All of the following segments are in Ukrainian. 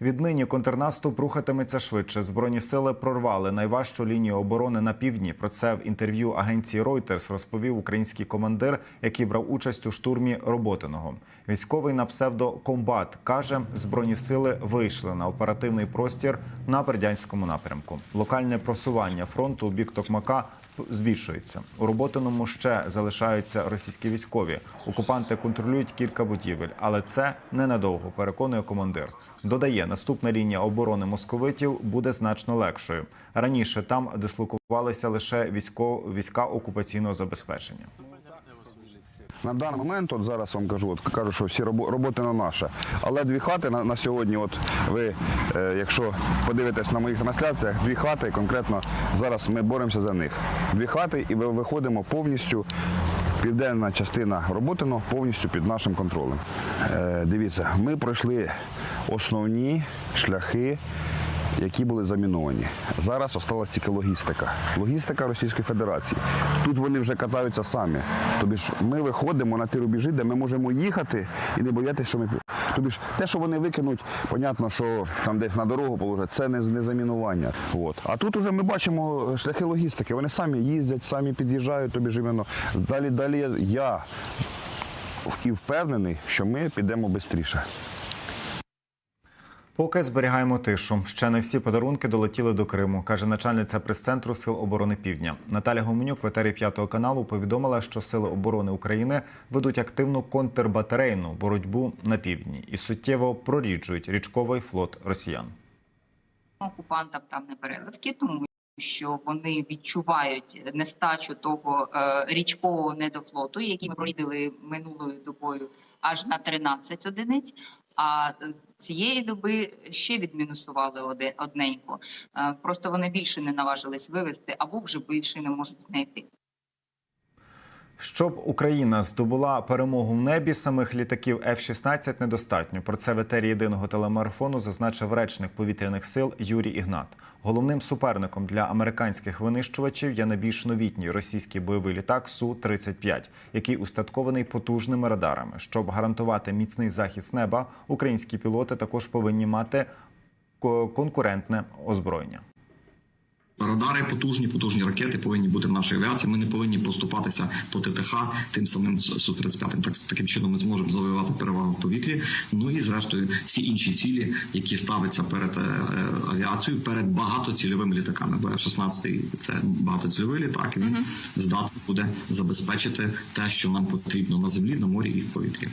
Віднині контрнаступ рухатиметься швидше. Збройні сили прорвали найважчу лінію оборони на півдні. Про це в інтерв'ю агенції Reuters розповів український командир, який брав участь у штурмі Роботиного. Військовий на псевдо Комбат каже, збройні сили вийшли на оперативний простір на Бердянському напрямку. Локальне просування фронту у бік Токмака збільшується. У Роботиному ще залишаються російські військові. Окупанти контролюють кілька будівель, але це ненадовго, переконує командир. Додає, наступна лінія оборони московитів буде значно легшою. Раніше там дислокувалися лише військо- війська окупаційного забезпечення. На даний момент, от зараз вам кажу, от кажу, що всі роботи на наша. Але дві хати на, на сьогодні, от ви, е, якщо подивитесь на моїх трансляціях, дві хати конкретно зараз ми боремося за них. Дві хати і ви- виходимо повністю. Південна частина Роботино повністю під нашим контролем. Е, дивіться, ми пройшли основні шляхи які були заміновані. Зараз осталась тільки логістика. Логістика Російської Федерації. Тут вони вже катаються самі. Тобі ж ми виходимо на ті рубежі, де ми можемо їхати і не боятися, що ми. Тобі ж те, що вони викинуть, понятно, що там десь на дорогу положать, це не, не замінування. От. А тут уже ми бачимо шляхи логістики. Вони самі їздять, самі під'їжджають, тобі ж іменно. Далі, далі я і впевнений, що ми підемо швидше. Поки зберігаємо тишу. Ще не всі подарунки долетіли до Криму, каже начальниця прес-центру Сил оборони Півдня. Наталя Гуменюк в етері п'ятого каналу повідомила, що Сили оборони України ведуть активну контрбатарейну боротьбу на півдні і суттєво проріджують річковий флот росіян. окупантам там не переливки, тому що вони відчувають нестачу того е, річкового недофлоту, який ми прорідили минулою добою аж на 13 одиниць. А цієї доби ще відмінусували одненьку. Е, просто вони більше не наважились вивезти або вже більше не можуть знайти. Щоб Україна здобула перемогу в небі, самих літаків F-16 недостатньо. Про це в етері єдиного телемарафону зазначив речник повітряних сил Юрій Ігнат. Головним суперником для американських винищувачів є найбільш новітній російський бойовий літак су 35 який устаткований потужними радарами. Щоб гарантувати міцний захист неба, українські пілоти також повинні мати конкурентне озброєння. Радари потужні, потужні ракети повинні бути в нашій авіації. Ми не повинні поступатися по ТТХ тим самим су 35 Так таким чином ми зможемо завоювати перевагу в повітрі. Ну і зрештою всі інші цілі, які ставляться перед е, е, авіацією, перед багатоцільовими літаками. Бо F-16 – це багатоцільовий літак. Він здатний буде забезпечити те, що нам потрібно на землі, на морі і в повітрі.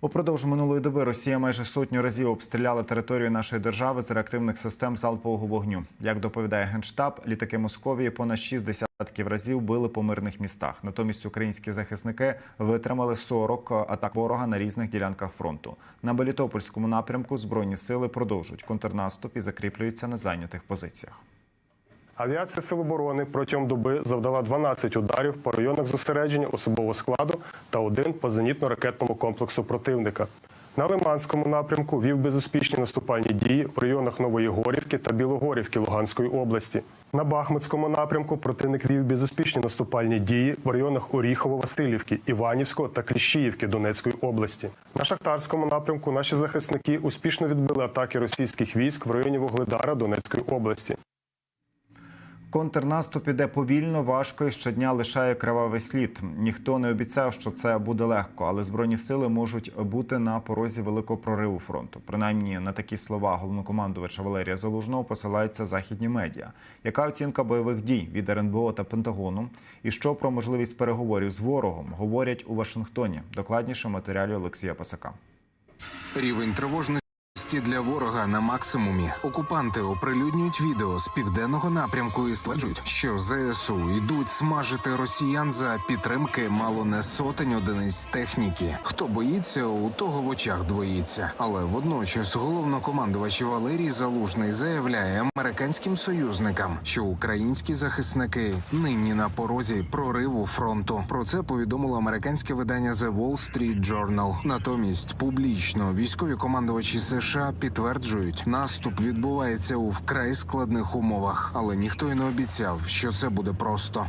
Упродовж минулої доби Росія майже сотню разів обстріляла територію нашої держави з реактивних систем залпового вогню. Як доповідає генштаб, літаки Московії понад 6 десятків разів били по мирних містах. Натомість українські захисники витримали 40 атак ворога на різних ділянках фронту. На Белітопольському напрямку збройні сили продовжують контрнаступ і закріплюються на зайнятих позиціях. Авіація Сил оборони протягом доби завдала 12 ударів по районах зосередження особового складу та один по зенітно-ракетному комплексу противника. На Лиманському напрямку вів безуспішні наступальні дії в районах Нової Горівки та Білогорівки Луганської області. На Бахмутському напрямку противник вів безуспішні наступальні дії в районах Оріхово-Василівки, Іванівського та Кліщіївки Донецької області. На Шахтарському напрямку наші захисники успішно відбили атаки російських військ в районі Вугледара Донецької області. Контрнаступ іде повільно, важко і щодня лишає кривавий слід. Ніхто не обіцяв, що це буде легко, але збройні сили можуть бути на порозі великого прориву фронту. Принаймні на такі слова головнокомандувача Валерія Залужного посилаються західні медіа. Яка оцінка бойових дій від РНБО та Пентагону? І що про можливість переговорів з ворогом говорять у Вашингтоні? Докладніше матеріалі Олексія Пасака. Рівень тривожності для ворога на максимумі. Окупанти оприлюднюють відео з південного напрямку і стверджують, що ЗСУ йдуть смажити росіян за підтримки мало не сотень одиниць техніки. Хто боїться, у того в очах двоїться. Але водночас головнокомандувач Валерій Залужний заявляє американським союзникам, що українські захисники нині на порозі прориву фронту. Про це повідомило американське видання The Wall Street Journal. Натомість публічно військові командувачі США США підтверджують, наступ відбувається у вкрай складних умовах, але ніхто й не обіцяв, що це буде просто.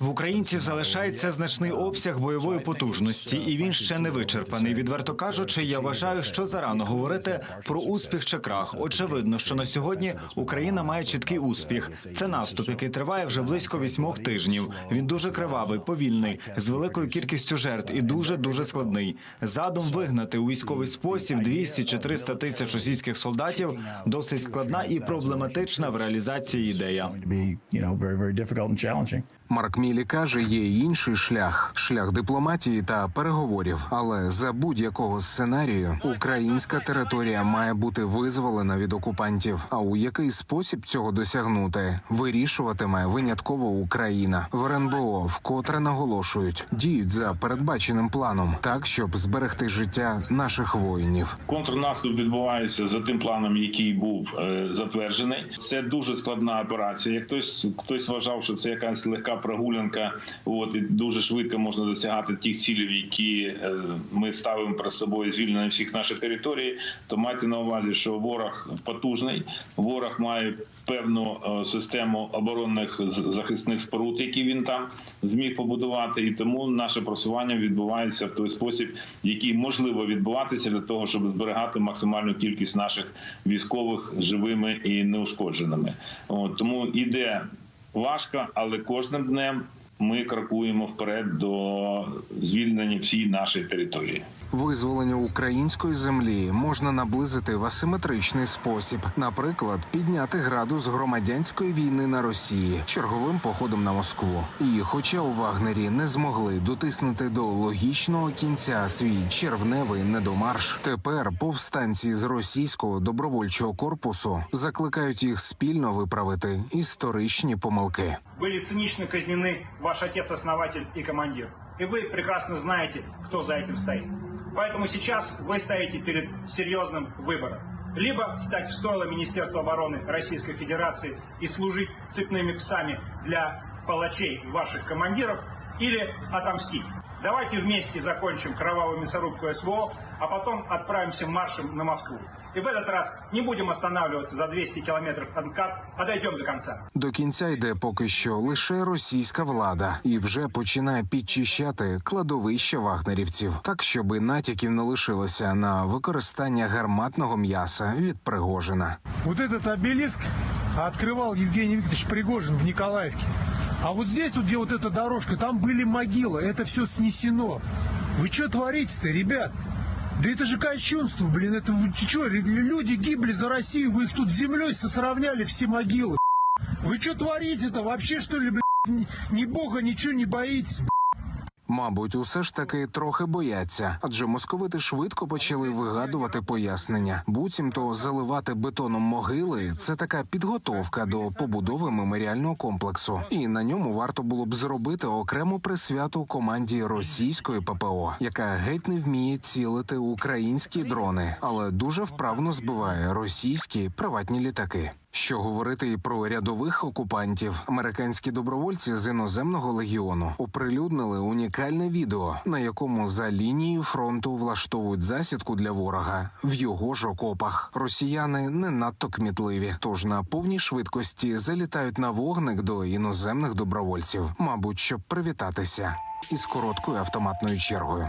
В українців залишається значний обсяг бойової потужності, і він ще не вичерпаний. Відверто кажучи, я вважаю, що зарано говорити про успіх чи крах. Очевидно, що на сьогодні Україна має чіткий успіх. Це наступ, який триває вже близько вісьмох тижнів. Він дуже кривавий, повільний, з великою кількістю жертв і дуже дуже складний. Задум вигнати у військовий спосіб 200 чи 300 тисяч російських солдатів досить складна і проблематична в реалізації ідея. Марк Мілі каже, є інший шлях шлях дипломатії та переговорів. Але за будь-якого сценарію українська територія має бути визволена від окупантів. А у який спосіб цього досягнути вирішуватиме винятково Україна в РНБО, вкотре наголошують, діють за передбаченим планом, так щоб зберегти життя наших воїнів. Контрнаступ відбувається за тим планом, який був е, затверджений. Це дуже складна операція. Як хтось хтось вважав, що це якась легка прогулянка, от і дуже швидко можна досягати тих цілей, які е, ми ставимо перед собою звільнення всіх наших територій, то майте на увазі, що ворог потужний, ворог має певну е, систему оборонних захисних споруд, які він там зміг побудувати, і тому наше просування відбувається в той спосіб, який можливо відбуватися для того, щоб зберігати максимальну кількість наших військових живими і неушкодженими. От тому іде важко, але кожним днем ми крокуємо вперед до звільнення всієї нашої території Визволення української землі можна наблизити в асиметричний спосіб, наприклад, підняти градус громадянської війни на Росії черговим походом на Москву. І, хоча у Вагнері не змогли дотиснути до логічного кінця свій червневий недомарш, тепер повстанці з російського добровольчого корпусу закликають їх спільно виправити історичні помилки. были цинично казнены ваш отец-основатель и командир. И вы прекрасно знаете, кто за этим стоит. Поэтому сейчас вы стоите перед серьезным выбором. Либо стать в стойло Министерства обороны Российской Федерации и служить цепными псами для палачей ваших командиров, или отомстить. Давайте вместе закончим кровавую мясорубку СВО, а потом отправимся маршем на Москву. И в этот раз не будем останавливаться за 200 километров от МКАД, а дойдем до конца. До кінця йде поки що лише російська влада і вже починає підчищати кладовище вагнерівців, так щоби натяків не лишилося на використання гарматного м'яса від Пригожина. Вот этот обелиск открывал Евгений Викторович Пригожин в Николаевке. А вот здесь, вот, где вот эта дорожка, там были могилы, это все снесено. Вы что творите-то, ребят? Да это же кощунство, блин, это вы что, люди гибли за Россию, вы их тут с землей сосравняли все могилы. Вы что творите-то, вообще что ли, блин, ни, бога ничего не боитесь, Мабуть, усе ж таки трохи бояться, адже московити швидко почали вигадувати пояснення. Буцімто заливати бетоном могили це така підготовка до побудови меморіального комплексу, і на ньому варто було б зробити окрему присвяту команді російської ППО, яка геть не вміє цілити українські дрони, але дуже вправно збиває російські приватні літаки. Що говорити і про рядових окупантів, американські добровольці з іноземного легіону оприлюднили унікальне відео, на якому за лінією фронту влаштовують засідку для ворога в його ж окопах. Росіяни не надто кмітливі, тож на повній швидкості залітають на вогник до іноземних добровольців, мабуть, щоб привітатися із короткою автоматною чергою.